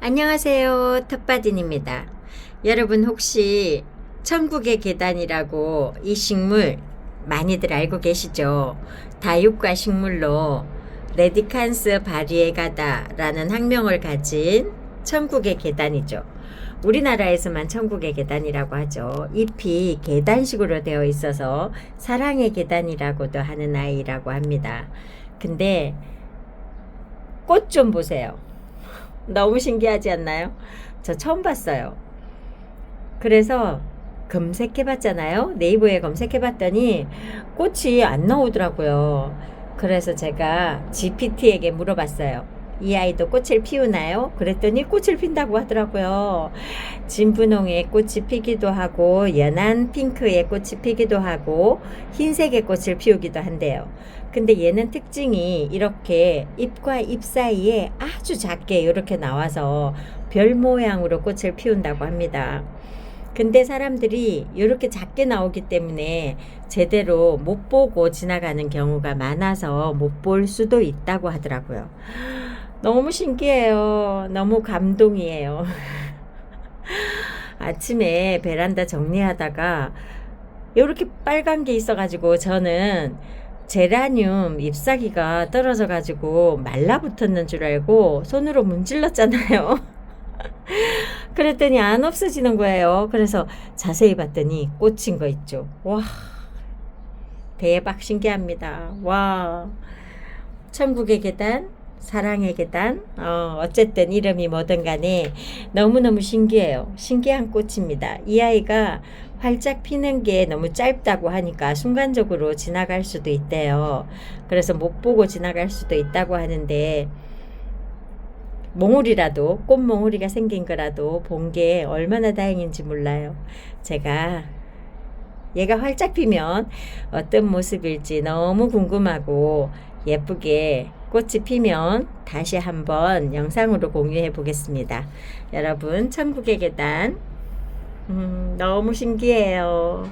안녕하세요. 텃바딘입니다. 여러분 혹시 천국의 계단이라고 이 식물 많이들 알고 계시죠? 다육과 식물로 레디칸스 바리에가다라는 학명을 가진 천국의 계단이죠. 우리나라에서만 천국의 계단이라고 하죠. 잎이 계단식으로 되어 있어서 사랑의 계단이라고도 하는 아이라고 합니다. 근데 꽃 좀 보세요. 너무 신기하지 않나요? 저 처음 봤어요. 그래서 검색해 봤잖아요. 네이버에 검색해 봤더니 꽃이 안 나오더라고요. 그래서 제가 GPT에게 물어봤어요. 이 아이도 꽃을 피우나요? 그랬더니 꽃을 핀다고 하더라고요. 진분홍의 꽃이 피기도 하고 연한 핑크의 꽃이 피기도 하고 흰색의 꽃을 피우기도 한대요. 근데 얘는 특징이 이렇게 잎과 잎 사이에 아주 작게 이렇게 나와서 별 모양으로 꽃을 피운다고 합니다. 근데 사람들이 이렇게 작게 나오기 때문에 제대로 못 보고 지나가는 경우가 많아서 못 볼 수도 있다고 하더라고요. 너무 신기해요. 너무 감동이에요. 아침에 베란다 정리하다가 이렇게 빨간 게 있어가지고 저는 제라늄 잎사귀가 떨어져가지고 말라붙었는 줄 알고 손으로 문질렀잖아요. 그랬더니 안 없어지는 거예요. 그래서 자세히 봤더니 꽂힌 거 있죠. 와, 대박 신기합니다. 와, 천국의 계단, 사랑의 계단, 어, 어쨌든 이름이 뭐든 간에 너무너무 신기해요. 신기한 꽃입니다. 이 아이가 활짝 피는 게 너무 짧다고 하니까 순간적으로 지나갈 수도 있대요. 그래서 못 보고 지나갈 수도 있다고 하는데, 몽울이라도 꽃몽울이가 생긴 거라도 본 게 얼마나 다행인지 몰라요. 제가 얘가 활짝 피면 어떤 모습일지 너무 궁금하고 예쁘게 꽃이 피면 다시 한번 영상으로 공유해 보겠습니다. 여러분 천국의 계단 음, 너무 신기해요.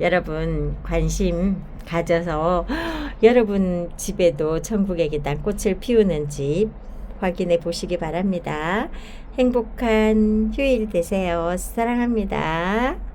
여러분 관심 가져서 여러분 집에도 천국의 계단 꽃을 피우는 집 확인해 보시기 바랍니다. 행복한 휴일 되세요. 사랑합니다.